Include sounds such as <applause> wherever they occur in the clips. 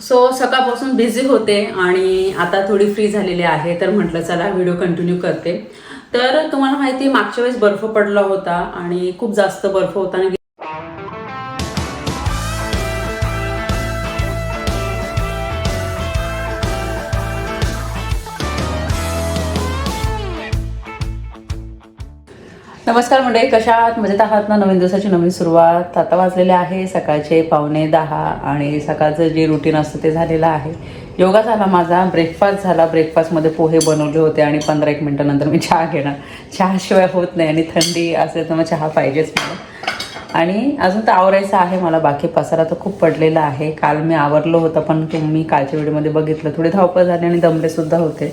So सकाळपासून busy होते आणि आता थोडी फ्री झालेली आहे तर म्हटलं चला व्हिडिओ कंटिन्यू करते. तर तुम्हाला माहिती मागच्या वेळेस बर्फ पडला होता आणि खूप जास्त बर्फ होता आणि नमस्कार मंडळी कशा आहात? मजेत आहात ना? नवीन दिवसाची नवीन सुरुवात. आता वाजलेले आहे सकाळचे पावणे दहा आणि सकाळचं जे रुटीन असतं ते झालेलं आहे. योगा झाला माझा ब्रेकफास्ट झाला. ब्रेकफास्टमध्ये पोहे बनवले होते आणि पंधरा एक मिनटानंतर मी चहा घेणार. चहाशिवाय होत नाही आणि थंडी असेल तर मग चहा पाहिजेच मला. आणि अजून तर आवरायचं आहे मला बाकी पसारा तर खूप पडलेला आहे. काल मी आवरलं होतं पण तुम्ही कालच्या व्हिडिओमध्ये बघितलं. थोडी धावपळ झाली आणि दमलेसुद्धा होते.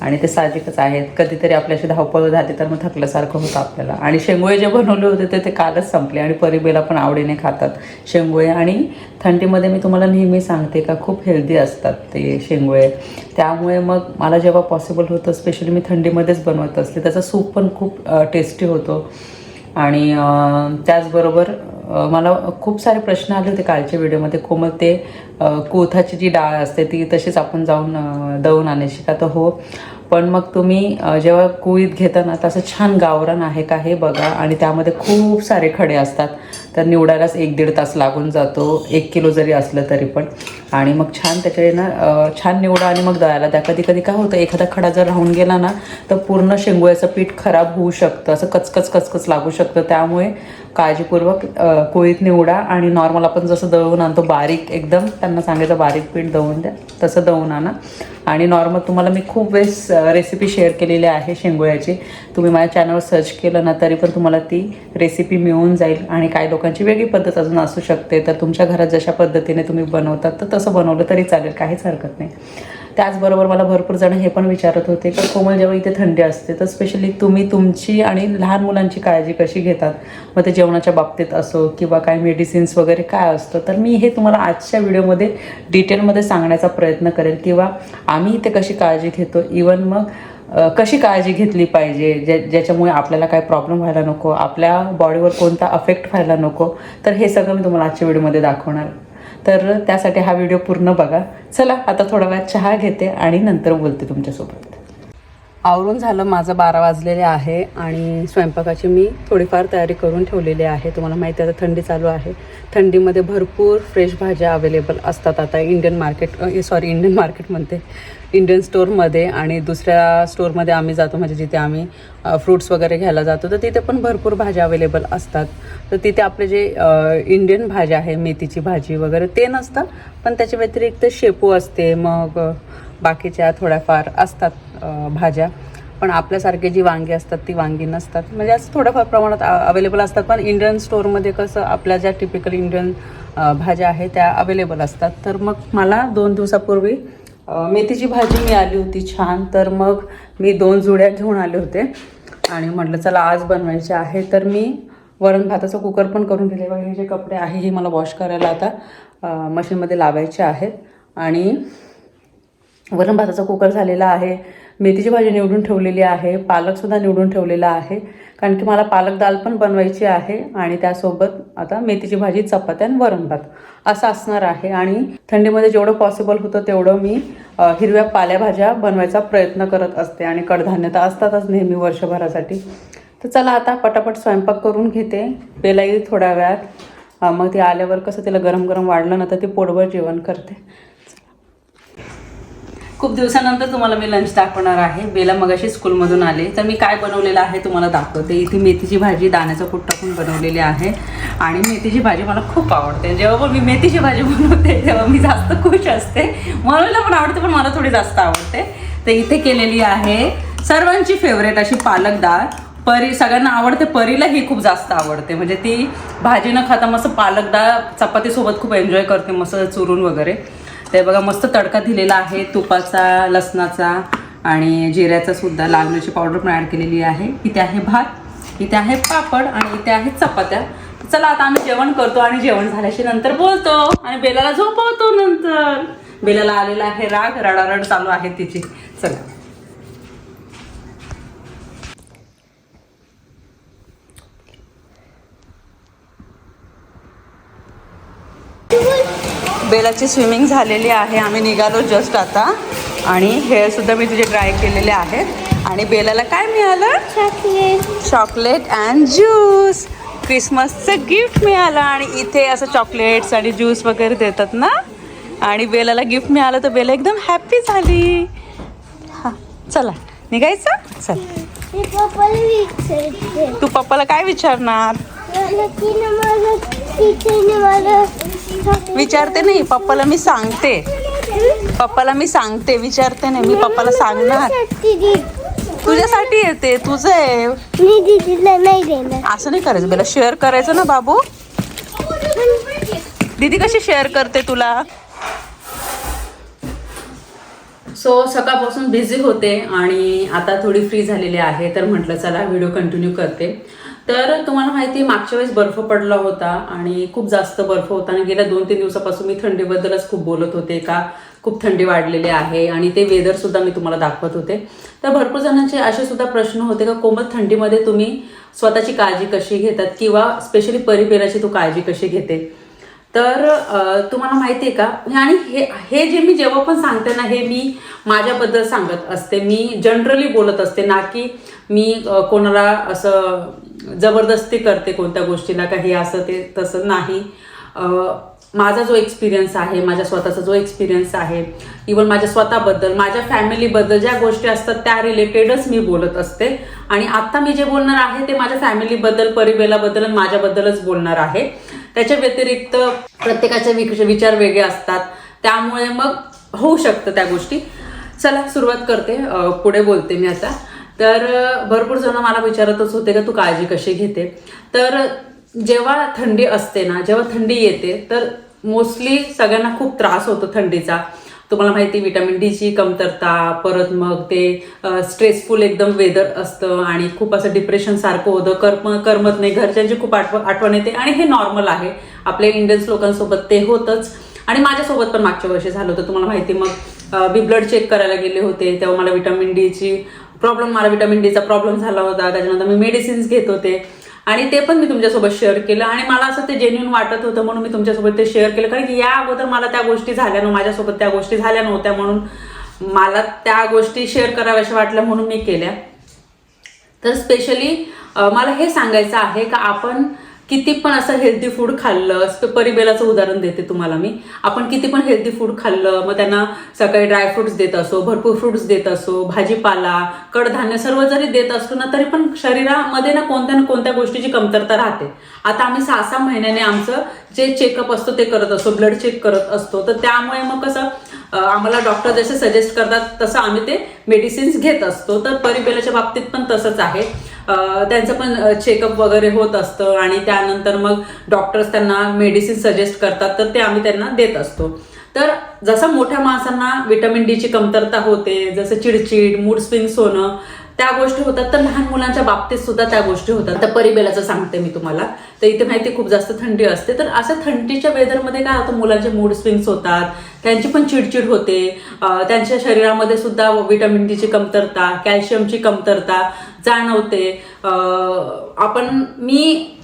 आणि ते साहजिकच आहेत. कधीतरी आपल्याशी धावपळ झाली तर मग थकल्यासारखं होतं आपल्याला. आणि शेंगोळे जे बनवले होते ते ते कालच संपले आणि परिबेला पण आवडीने खातात. शेंगोळे आणि थंडीमध्ये मी तुम्हाला नेहमी सांगते का खूप हेल्दी असतात ते शेंगोळे. त्यामुळे मग मला जेव्हा पॉसिबल होतं स्पेशली मी थंडीमध्येच बनवत असते. त्याचा सूप पण खूप टेस्टी होतो. आणि त्याचबरोबर मला खूप सारे प्रश्न आले होते कालच्या व्हिडिओमध्ये. कोमल ते कोथाची जी डाळ असते ती तशीच आपण जाऊन दळून आणायची का? तर हो. पण मग तुम्ही जेव्हा कुळीत घेता ना तसं छान गावरान आहे का हे बघा. आणि त्यामध्ये खूप सारे खडे असतात. तर निवडायलाच एक दीड तास लागून जातो. एक किलो जरी असलं तरी पण. आणि मग छान त्याच्याने ना छान निवडा आणि मग दळायला. त्या कधी कधी काय होतं एखादा खडा जर राहून गेला ना तर पूर्ण शेंगोळ्याचं पीठ खराब होऊ शकतं. असं कचकच कचकच लागू शकतं. त्यामुळे काळजीपूर्वक कोळीत निवडा आणि नॉर्मल आपण जसं दळून आणतो बारीक एकदम त्यांना सांगायचं बारीक पीठ दळून द्या तसं दळून आणा. आणि नॉर्मल तुम्हाला मी खूप वेळेस रेसिपी शेअर केलेली आहे शेंगोळ्याची. तुम्ही माझ्या चॅनलवर सर्च केलं ना तरी पण तुम्हाला ती रेसिपी मिळून जाईल. आणि काही लोकांची वेगळी पद्धत अजून असू शकते. तर तुमच्या घरात जशा पद्धतीने तुम्ही बनवतात तर तसं बनवलं तरी चालेल काहीच हरकत नाही. त्याचबरोबर मला भरपूर जण हे पण विचारत होते की कोमल जेव्हा इथे थंडी असते तर स्पेशली तुम्ही तुमची आणि लहान मुलांची काळजी कशी घेतात? मग ते जेवणाच्या बाबतीत असो किंवा काय मेडिसिन्स वगैरे काय असतं तर मी हे तुम्हाला आजच्या व्हिडिओमध्ये डिटेलमध्ये सांगण्याचा प्रयत्न करेल. किंवा आम्ही इथे कशी काळजी घेतो? इवन मग कशी काळजी घेतली पाहिजे? ज्या ज्याच्यामुळे आपल्याला काय प्रॉब्लेम व्हायला नको आपल्या बॉडीवर कोणता अफेक्ट व्हायला नको? तर हे सगळं मी तुम्हाला आजच्या व्हिडिओमध्ये दाखवणार. तर त्यासाठी हा व्हिडिओ पूर्ण बघा. चला आता थोडा वेळात चहा घेते आणि नंतर बोलते तुमच्यासोबत. आवरून झालं माझं बारा वाजलेले आहे आणि स्वयंपाकाची मी थोडीफार तयारी करून ठेवलेली आहे. तुम्हाला माहिती आहे आता थंडी चालू आहे. थंडीमध्ये भरपूर फ्रेश भाज्या अवेलेबल असतात. आता Indian market sorry Indian market म्हणते. इंडियन स्टोअरमध्ये आणि दुसऱ्या स्टोअरमध्ये आम्ही जातो. म्हणजे जिथे आम्ही फ्रूट्स वगैरे घ्यायला जातो. तर तिथे पण भरपूर भाज्या अवेलेबल असतात. तर तिथे आपले जे इंडियन भाज्या आहे मेथीची भाजी वगैरे ते नसतं. पण त्याच्या व्यतिरिक्त शेपू असते. मग बाकीच्या थोड्याफार असतात भाज्या. पण आपल्यासारखे जी वांगी असतात ती वांगी नसतात. म्हणजे असं थोड्याफार प्रमाणात अवेलेबल असतात. पण इंडियन स्टोअरमध्ये कसं आपल्या ज्या टिपिकल इंडियन भाज्या आहेत त्या अवेलेबल असतात. तर मग मला दोन दिवसापूर्वी मेथीची भाजी मी आली होती छान तर मग मी दोन जुड्या घेऊन आले होते. आणि म्हटलं चला आज बनवायचे आहे. तर मी वरण भाताचं कुकर पण करून दिले बघा हे जे कपडे आहे हे मला वॉश करायला आता मशीनमध्ये लावायचे आहेत. आणि वरण भाताचा कुकर झालेला आहे. मेथीची भाजी निवडून ठेवलेली आहे पालकसुद्धा निवडून ठेवलेला आहे. कारण की मला पालक दाल पण बनवायची आहे आणि त्यासोबत आता मेथीची भाजी चपात्या आणि वरण भात असं असणार आहे. आणि थंडीमध्ये जेवढं पॉसिबल होतं तेवढं मी हिरव्या पालेभाज्या बनवायचा प्रयत्न करत असते आणि कडधान्य तर असतातच नेहमी वर्षभरासाठी. तर चला आता पटापट स्वयंपाक करून घेते. पेला येईल थोड्या वेळात. मग ती आल्यावर कसं तिला गरम गरम वाढलं ना तर ती पोटभर जेवण करते. खूप दिवसानंतर तुम्हाला मी लंच दाखवणार आहे. बेला मगाशी स्कूलमधून आले. तर मी काय बनवलेलं आहे तुम्हाला दाखवते. इथे मेथीची भाजी दाण्याचा कूट टाकून बनवलेली आहे. आणि मेथीची भाजी मला खूप आवडते. जेव्हा पण मी मेथीची भाजी बनवते तेव्हा मी जास्त खुश असते. मनोला पण आवडते पण मला थोडी जास्त आवडते. तर इथे केलेली आहे सर्वांची फेवरेट अशी पालक डाळ. परी सगळ्यांना आवडते परीला ही खूप जास्त आवडते. म्हणजे ती भाजी न खाता मस्त पालक डाळ चपातीसोबत खूप एन्जॉय करते मस्त चुरून वगैरे. ते बघा मस्त तडका दिलेला आहे तुपाचा लसणाचा आणि जिऱ्याचा सुद्धा. लाल मिरची पावडर पण ॲड केलेली आहे. इथे आहे भात इथे आहे पापड आणि इथे आहे चपात्या. चला आता आम्ही जेवण करतो आणि जेवण झाल्याशी नंतर बोलतो. आणि बेलाला झोपवतो नंतर. बेलाला आलेला आहे राग रडारड चालू आहे तिची. चला. बेलाची स्विमिंग झालेली आहे. आम्ही निघालो जस्ट आता. आणि हेअर सुद्धा मी तुझे ड्राय केलेले आहेत. आणि बेलाला काय मिळालं? चॉकलेट चॉकलेट अँड ज्यूस क्रिसमसचं गिफ्ट मिळालं. आणि इथे असं चॉकलेट्स आणि ज्यूस वगैरे देतात ना? आणि बेलाला गिफ्ट मिळालं तर बेला एकदम हॅप्पी झाली. हां चला. निघायचं? चल. तू पप्पाला काय विचारणार? विचारते नाही पप्पाला मी सांगते. पप्पाला मी सांगते विचारते नाही मी पप्पाला सांगणार. तुझ्यासाठी येते तुझं आहे. असं नाही करायचं बेला शेअर करायचं ना बाबू? दीदी कशी शेअर करते तुला? सो सकाळपासून बिझी होते आणि आता थोडी फ्री झालेली आहे तर म्हटलं चला व्हिडिओ कंटिन्यू करते. तर तुम्हाला माहिती आहे मागच्या वेळेस बर्फ पडला होता आणि खूप जास्त बर्फ होता आणि गेल्या दोन तीन दिवसापासून मी थंडीबद्दलच खूप बोलत होते का? खूप थंडी वाढलेली आहे आणि ते वेदर सुद्धा मी तुम्हाला दाखवत होते. तर भरपूर जणांचे असे सुद्धा प्रश्न होते का कोमल थंडीमध्ये तुम्ही स्वतःची काळजी कशी घेतात किंवा स्पेशली परिपेराची तू काळजी कशी घेते? तर तुम्हाला माहिती आहे का? आणि हे हे जे मी जेव्हा पण सांगते ना हे मी माझ्याबद्दल सांगत असते. मी जनरली बोलत असते ना की मी कोणाला असं जबरदस्ती करते कोणत्या गोष्टीला काही असं ते तसं नाही. माझा जो एक्सपिरियन्स आहे माझ्या स्वतःचा जो एक्सपिरियन्स आहे इवन माझ्या स्वतःबद्दल माझ्या फॅमिलीबद्दल ज्या गोष्टी असतात त्या रिलेटेडच मी बोलत असते. आणि आत्ता मी जे बोलणार आहे ते माझ्या फॅमिलीबद्दल परिबेलाबद्दल आणि माझ्याबद्दलच बोलणार आहे. त्याच्या व्यतिरिक्त प्रत्येकाचे विचार वेगळे असतात. त्यामुळे मग होऊ शकतं त्या गोष्टी. चला सुरुवात करते. पुढे बोलते मी आता. तर भरपूर जण मला विचारतच होते का तू काळजी कशी घेते? तर जेव्हा थंडी असते ना जेव्हा थंडी येते तर मोस्टली सगळ्यांना खूप त्रास होतो थंडीचा. तुम्हाला माहिती विटॅमिन डीची कमतरता परत मग ते स्ट्रेसफुल एकदम वेदर असतं आणि खूप असं डिप्रेशन सारखं होतं. कर्म करमत नाही. घरच्यांची खूप आठव आठवण येते आणि हे नॉर्मल आहे. आपल्या इंडियन्स लोकांसोबत ते होतंच. आणि माझ्यासोबत पण मागच्या वर्षी झालं होतं. तुम्हाला माहिती मग बी ब्लड चेक करायला गेले होते. तेव्हा मला विटॅमिन डीची प्रॉब्लेम मला विटॅमिन डीचा प्रॉब्लेम झाला होता त्याच्यानंतर मी मेडिसिन्स घेत होते. आणि ते पण मी तुमच्यासोबत शेअर केलं. आणि मला असं ते जेन्युन वाटत होतं म्हणून मी तुमच्यासोबत ते शेअर केलं. कारण की या अगोदर मला त्या गोष्टी झाल्या नव्ह माझ्यासोबत त्या गोष्टी झाल्या नव्हत्या म्हणून मला त्या गोष्टी शेअर कराव्याशा वाटल्या म्हणून मी केल्या. तर स्पेशली मला हे सांगायचं आहे का आपण किती पण असं हेल्दी फूड खाल्लं परिबेलाचं उदाहरण देते तुम्हाला मी. आपण किती पण हेल्दी फूड खाल्लं मग त्यांना सकाळी ड्रायफ्रुट्स देत असो भरपूर फ्रुट्स देत असो भाजीपाला कडधान्य सर्व जरी देत असलो ना तरी पण शरीरामध्ये ना कोणत्या ना कोणत्या गोष्टीची कमतरता राहते. आता आम्ही सहा सहा महिन्याने आमचं जे चेकअप असतो ते करत असतो ब्लड चेक करत असतो. तर त्यामुळे मग कसं आम्हाला डॉक्टर जसे सजेस्ट करतात तसं आम्ही ते मेडिसिन्स घेत असतो. तर परिबेलाच्या बाबतीत पण तसंच आहे. त्यांचं पण चेकअप वगैरे होत असतं आणि त्यानंतर मग डॉक्टर्स त्यांना मेडिसिन सजेस्ट करतात तर ते आम्ही त्यांना देत असतो. तर जसं मोठ्या माणसांना विटॅमिन डीची कमतरता होते जसं चिडचिड मूड स्विंग्स होणं त्या गोष्टी होतात तर लहान मुलांच्या बाबतीत सुद्धा त्या गोष्टी होतात. तर परिबेलाचं सांगते मी तुम्हाला. तर इथे माहिती खूप जास्त थंडी असते तर असं थंडीच्या वेदरमध्ये काय होतं? मुलांचे मूड स्विंग्स होतात त्यांची पण चिडचिड होते त्यांच्या शरीरामध्ये सुद्धा विटॅमिन डीची कमतरता कॅल्शियमची कमतरता जाणवते. आपण मी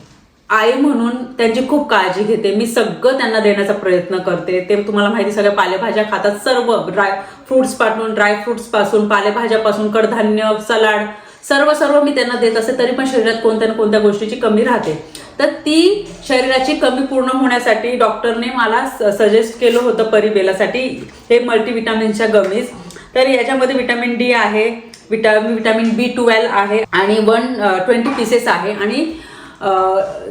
आई म्हणून त्यांची खूप काळजी घेते. मी सगळं त्यांना देण्याचा प्रयत्न करते. ते तुम्हाला माहिती सगळ्या पालेभाज्या खातात सर्व. ड्राय फ्रुट्स पाठवून ड्रायपासून पालेभाज्यापासून कडधान्य सलाड सर्व सर्व मी त्यांना देत असते. तरी पण शरीरात कोणत्या ना कोणत्या गोष्टीची कमी राहते. तर ती शरीराची कमी पूर्ण होण्यासाठी डॉक्टरने मला सजेस्ट केलं होतं परिबेलासाठी. हे मल्टीविटामिनच्या गमीज तर याच्यामध्ये विटॅमिन डी आहे. विटामिन विटॅमिन बी ट्वेल्व आहे आणि वन ट्वेंटी पीसेस आहे. आणि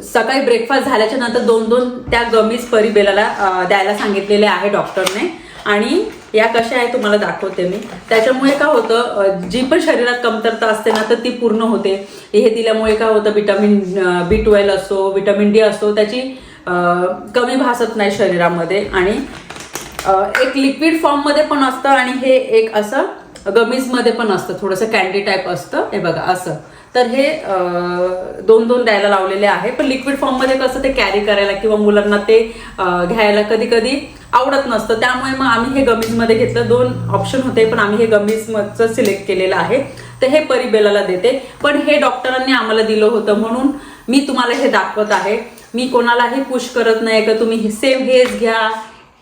सकाळी ब्रेकफास्ट झाल्याच्यानंतर दोन दोन त्या गमीज परिबेलाला द्यायला सांगितलेले आहे डॉक्टरने आणि या कशा आहे तुम्हाला दाखवते मी. त्याच्यामुळे काय होतं जी पण शरीरात कमतरता असते ना तर ती पूर्ण होते. हे दिल्यामुळे काय होतं विटॅमिन बी ट्वेल्व असो विटॅमिन डी असो त्याची कमी भासत नाही शरीरामध्ये. आणि एक लिक्विड फॉर्ममध्ये पण असतं आणि हे एक असं गमीजमध्ये पण असतं थोडंसं कॅन्डी टाईप असतं. हे बघा असं. तर हे दोन दोन द्यायला लावलेले आहे. पण लिक्विड फॉर्ममध्ये कसं ते कॅरी करायला किंवा मुलांना ते घ्यायला कधी कधी आवडत नसतं. त्यामुळे मग आम्ही हे गमीजमध्ये घेतलं. दोन ऑप्शन होते पण आम्ही हे गमीजचं सिलेक्ट केलेलं आहे. तर हे परिबेलाला देते. पण हे डॉक्टरांनी आम्हाला दिलं होतं म्हणून मी तुम्हाला हे दाखवत आहे. मी कोणालाही पुश करत नाही का? तुम्ही सेम हेच घ्या.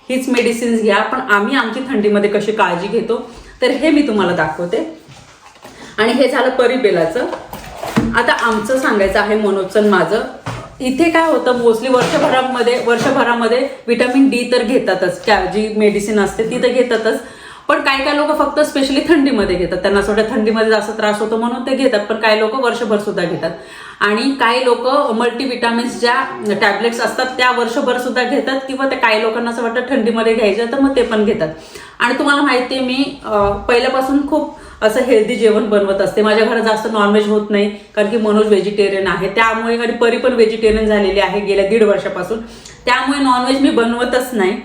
हीच मेडिसिन्स घ्या. पण आम्ही आमची थंडीमध्ये कशी काळजी घेतो? तर हे मी तुम्हाला दाखवते. आणि हे झालं परिबेलाचं. आता आमचं सांगायचं आहे मनोजचं माझं. इथे काय होतं मोस्टली वर्षभरामध्ये वर्षभरामध्ये विटॅमिन डी तर घेतातच. त्या जी मेडिसिन असते ती तर घेतातच. पण काही काही लोक फक्त स्पेशली थंडीमध्ये घेतात. त्यांना असं वाटतं थंडीमध्ये जास्त त्रास होतो म्हणून ते घेतात. पण काही लोक वर्षभर सुद्धा घेतात. आणि काही लोक मल्टीविटामिन्स ज्या टॅबलेट्स असतात त्या वर्षभर सुद्धा घेतात. किंवा त्या काही लोकांना असं वाटतं थंडीमध्ये घ्यायचं तर मग ते पण घेतात. आणि तुम्हाला माहिती आहे मी पहिल्यापासून खूप असं हेल्दी जेवण बनवत असते. माझ्या घरात जास्त नॉनव्हेज होत नाही कारण की मनोज व्हेजिटेरियन आहे. त्यामुळे आणि परी पण व्हेजिटेरियन झालेली आहे गेल्या दीड वर्षापासून. त्यामुळे नॉनव्हेज मी बनवतच नाही.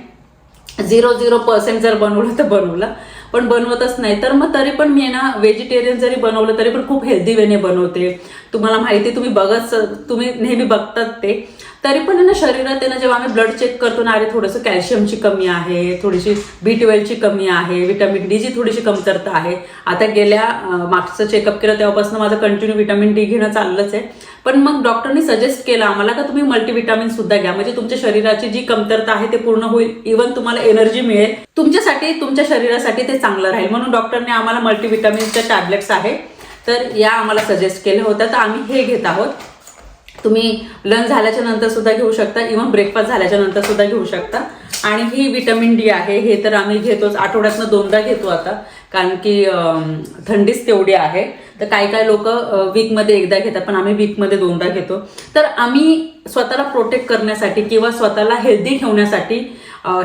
झिरो झिरो पर्सेंट जर बनवलं तर बनवलं. पण बनवतच नाही. तर मग तरी पण मी आहे ना व्हेजिटेरियन जरी बनवलं तरी पण खूप हेल्दी वेने बनवते. तुम्हाला माहिती तुम्ही बघत तुम्ही नेहमी बघतात ते. तरी पण ना शरीरात त्यांना जेव्हा आम्ही ब्लड चेक करतो ना अरे थोडंसं कॅल्शियमची कमी आहे थोडीशी बी ट्वेल्वची कमी आहे विटॅमिन डीची थोडीशी कमतरता आहे. आता गेल्या मागचं चेकअप केलं तेव्हापासून माझं कंटिन्यू विटॅमिन डी घेणं चाललंच आहे. पण मग डॉक्टरनी सजेस्ट केलं आम्हाला का तुम्ही मल्टीविटामिन सुद्धा घ्या. म्हणजे तुमच्या शरीराची जी कमतरता आहे ते पूर्ण होईल. इव्हन तुम्हाला एनर्जी मिळेल. तुमच्यासाठी तुमच्या शरीरासाठी ते चांगलं राहील. म्हणून डॉक्टरने आम्हाला मल्टीविटामिनच्या टॅबलेट्स आहे. तर या आम्हाला सजेस्ट केल्या होत्या. तर आम्ही हे घेत आहोत. तुम्ही लंच झाल्याच्यानंतर सुद्धा घेऊ शकता इव्हन ब्रेकफास्ट झाल्याच्यानंतर सुद्धा घेऊ शकता. आणि ही विटॅमिन डी आहे हे तर आम्ही घेतोच आठवड्यातनं दोनदा घेतो आता कारण की थंडीच तेवढी आहे. तर काही काही लोक वीकमध्ये एकदा घेतात पण आम्ही वीकमध्ये दोनदा घेतो. तर आम्ही स्वतःला प्रोटेक्ट करण्यासाठी किंवा स्वतःला हेल्दी ठेवण्यासाठी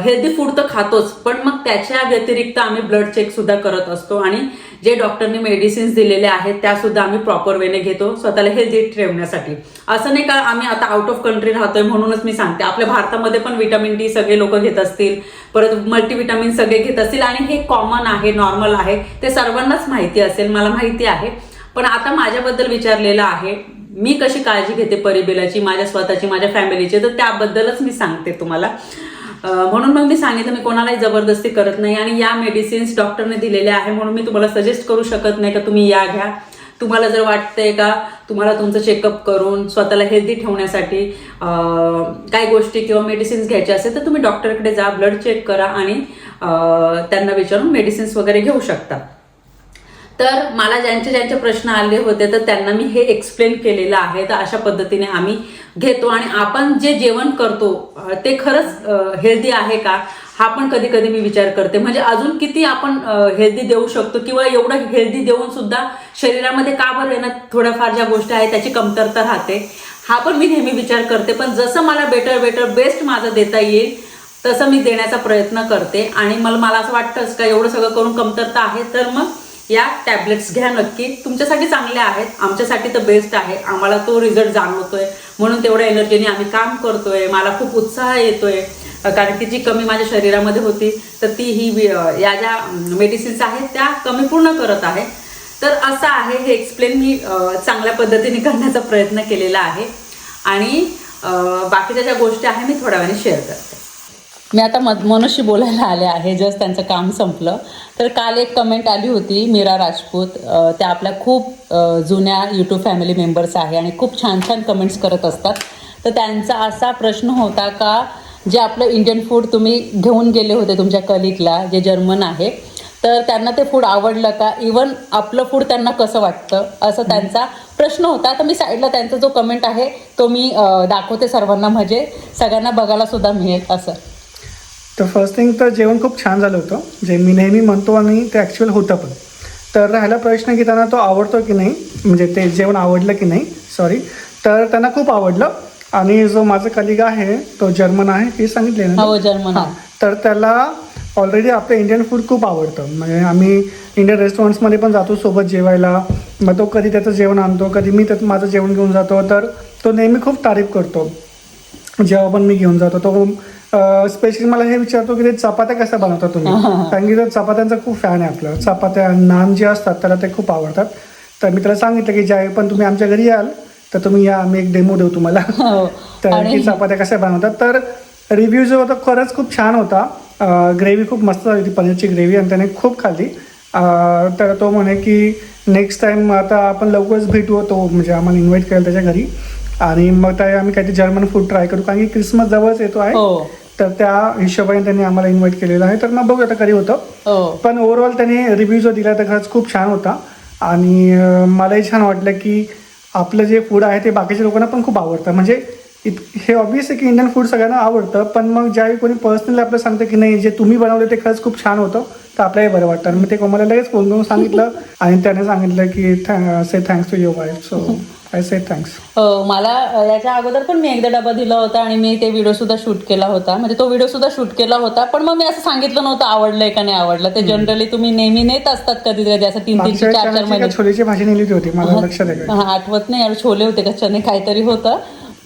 हेल्दी फूड तर खातोच पण मग त्याच्या व्यतिरिक्त आम्ही ब्लड चेक सुद्धा करत असतो आणि जे डॉक्टरने मेडिसिन्स दिलेले आहेत त्या सुद्धा आम्ही प्रॉपर वेने घेतो स्वतःला हेल्दी ठेवण्यासाठी. असं नाही का आम्ही आता आउट ऑफ कंट्री राहतोय म्हणूनच मी सांगते. आपल्या भारतामध्ये पण विटॅमिन डी सगळे लोक घेत असतील परत मल्टीविटामिन सगळे घेत असतील आणि हे कॉमन आहे नॉर्मल आहे ते सर्वांनाच माहिती असेल मला माहिती आहे. पण आता माझ्याबद्दल विचारलेलं आहे मी कशी काळजी घेते परिबेलाची माझ्या स्वतःची माझ्या फॅमिलीची तर त्याबद्दलच मी सांगते तुम्हाला. म्हणून मग मी सांगितलं मी कोणालाही जबरदस्ती करत नाही आणि या मेडिसिन्स डॉक्टरने दिलेल्या आहे म्हणून मी तुम्हाला सजेस्ट करू शकत नाही का तुम्ही या घ्या. तुम्हाला जर वाटतंय का तुम्हाला तुमचं चेकअप करून स्वतःला हेल्दी ठेवण्यासाठी काही गोष्टी किंवा मेडिसिन्स घ्यायच्या असेल तर तुम्ही डॉक्टरकडे जा ब्लड चेक करा आणि त्यांना विचारून मेडिसिन्स वगैरे घेऊ शकता. तर मला ज्यांचे ज्यांचे प्रश्न आले होते तर त्यांना मी हे एक्सप्लेन केलेलं आहे. तर अशा पद्धतीने आम्ही घेतो आणि आपण जे जेवण करतो ते खरंच हेल्दी आहे का? हा पण कधी कधी मी विचार करते. म्हणजे अजून किती आपण हेल्दी देऊ शकतो किंवा एवढं हेल्दी देऊन सुद्धा शरीरामध्ये का बरं येणं थोड्याफार ज्या गोष्टी आहेत त्याची कमतरता राहते? हा पण मी नेहमी विचार करते. पण जसं मला बेटर बेटर बेस्ट माझं देता येईल तसं मी देण्याचा प्रयत्न करते. आणि मला मला असं वाटतंच का एवढं सगळं करून कमतरता आहे? तर मग या टॅबलेट्स घ्या नक्की. तुमच्यासाठी चांगल्या आहेत. आमच्यासाठी तर बेस्ट आहे. आम्हाला तो रिझल्ट जाणवतोय. म्हणून तेवढ्या एनर्जीने आम्ही काम करतोय. मला खूप उत्साह येतोय. कारण की जी कमी माझ्या शरीरामध्ये होती तर ती ही या ज्या मेडिसिन्स आहेत त्या कमी पूर्ण करत आहे. तर असं आहे. हे एक्सप्लेन मी चांगल्या पद्धतीने करण्याचा प्रयत्न केलेला आहे. आणि बाकीच्या ज्या गोष्टी आहे मी थोड्या वेळाने शेअर करते. मी आता मद मनुष्य बोलायला आले आहे जस्ट त्यांचं काम संपलं. तर काल एक कमेंट आली होती मीरा राजपूत त्या आपल्या खूप जुन्या यूट्यूब फॅमिली मेंबर्स आहे आणि खूप छान छान कमेंट्स करत असतात. तर त्यांचा असा प्रश्न होता का जे आपलं इंडियन फूड तुम्ही घेऊन गेले होते तुमच्या कलिकला जे जर्मन आहे तर त्यांना ते फूड आवडलं का? इवन आपलं फूड त्यांना कसं वाटतं? असं त्यांचा प्रश्न होता. तर मी साईडला त्यांचा जो कमेंट आहे तो मी दाखवते सर्वांना. म्हणजे सगळ्यांना बघायला सुद्धा मिळेल असं. तर फर्स्ट थिंग तर जेवण खूप छान झालं होतं. जे मी नेहमी म्हणतो आणि ते ॲक्च्युअल होतं पण. तर राहिला प्रश्न की त्यांना तो आवडतो की नाही? म्हणजे ते जेवण आवडलं की नाही? सॉरी तर त्यांना खूप आवडलं. आणि जो माझा कलिग आहे तो जर्मन आहे हे सांगितले ना? हो जर्मन तर त्याला ऑलरेडी आपलं इंडियन फूड खूप आवडतं. म्हणजे आम्ही इंडियन रेस्टॉरंट्समध्ये पण जातो सोबत जेवायला. मग तो कधी त्याचं जेवण आणतो कधी मी त्याचं माझं जेवण घेऊन जातो. तर तो नेहमी खूप तारीफ करतो. जेव्हा पण मी घेऊन जातो तो स्पेशली मला हे विचारतो की ते चपात्या कशा बनवता तुम्ही? कारण की चपात्यांचा खूप फॅन आहे आपलं. चपात्या नान जे असतात त्याला ते खूप आवडतात. तर मी त्याला सांगितलं की ज्यावेळी पण तुम्ही आमच्या घरी याल तर तुम्ही या आम्ही एक डेमो देऊ तुम्हाला. हो. तर की चपात्या कशा बनवतात. तर रिव्ह्यू जो होता खरंच खूप छान होता. ग्रेव्ही खूप मस्त झाली होती पनीरची ग्रेव्ही आणि त्याने खूप खाल्ली. तर तो म्हणे की नेक्स्ट टाइम आता आपण लवकरच भेटू तो म्हणजे आम्हाला इन्व्हाइट केलं त्याच्या घरी. आणि मग त्या आम्ही काहीतरी जर्मन फूड ट्राय करू कारण की क्रिसमस जवळच येतो आहे. हो. तर त्या हिशोबाने त्यांनी आम्हाला इन्व्हाइट केलेलं आहे. तर मग बघू आता कधी होतं. हो. पण ओव्हरऑल त्याने रिव्ह्यू जो दिला तर खरंच खूप छान होता. आणि मलाही छान वाटलं की आपलं जे फूड आहे ते बाकीच्या लोकांना पण खूप आवडतं. म्हणजे इत हे ऑब्विस आहे की इंडियन फूड सगळ्यांना आवडतं पण मग ज्यावेळी कोणी पर्सनली आपलं सांगतं की नाही जे तुम्ही बनवलं ते खरंच खूप छान होतं तर आपल्याही बरं वाटतं. आणि मी ते कोमला लगेच फोन करून सांगितलं. <laughs> आणि त्याने सांगितलं की say thanks to your wife so I say thanks मला याच्या अगोदर पण मी एकदा डबा दिला होता आणि मी ते व्हिडिओ सुद्धा शूट केला होता. म्हणजे तो व्हिडिओ सुद्धा शूट केला होता पण मग मी असं सांगितलं नव्हतं आवडलंय का नाही आवडलं. ते जनरली तुम्ही नेहमी नेत असतात कधी कधी असं तीन तीन चार चार महिने. छोलेची भाजी नेली होती मला लक्षात? हा, आठवत नाही यार छोले होते का चणे काहीतरी होतं.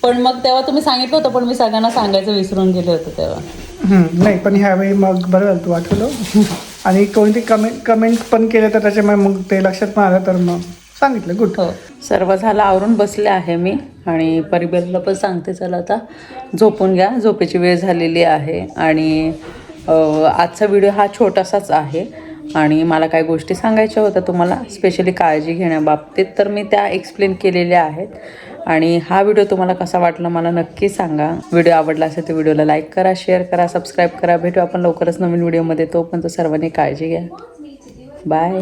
पण मग तेव्हा तुम्ही सांगितलं होतं पण मी सगळ्यांना सांगायचं विसरून गेले होते तेव्हा. नाही पण ह्यावेळी मग बरं झालं तू आठवलं. आणि कोणती कमेंट कमेंट पण केलं तर त्याच्यामुळे मग ते लक्षात पण आलं तर मग. सांगितलं गुड हो. सर्व झालं आवरून बसले आहे मी आणि परिबेलला पण सांगते चला आता झोपून घ्या. झोपेची वेळ झालेली आहे आणि आजचा व्हिडिओ हा छोटासाच आहे आणि मला काही गोष्टी सांगायच्या होत्या तुम्हाला. स्पेशली काळजी घेण्याबाबतीत तर मी त्या एक्सप्लेन केलेल्या आहेत. आणि हा व्हिडिओ तुम्हाला कसा वाटला मला नक्की सांगा. व्हिडिओ आवडला असेल तर व्हिडिओला लाईक करा शेअर करा सबस्क्राईब करा. भेटू आपण लवकरच नवीन व्हिडिओमध्ये तोपर्यंत सर्वांनी काळजी घ्या. बाय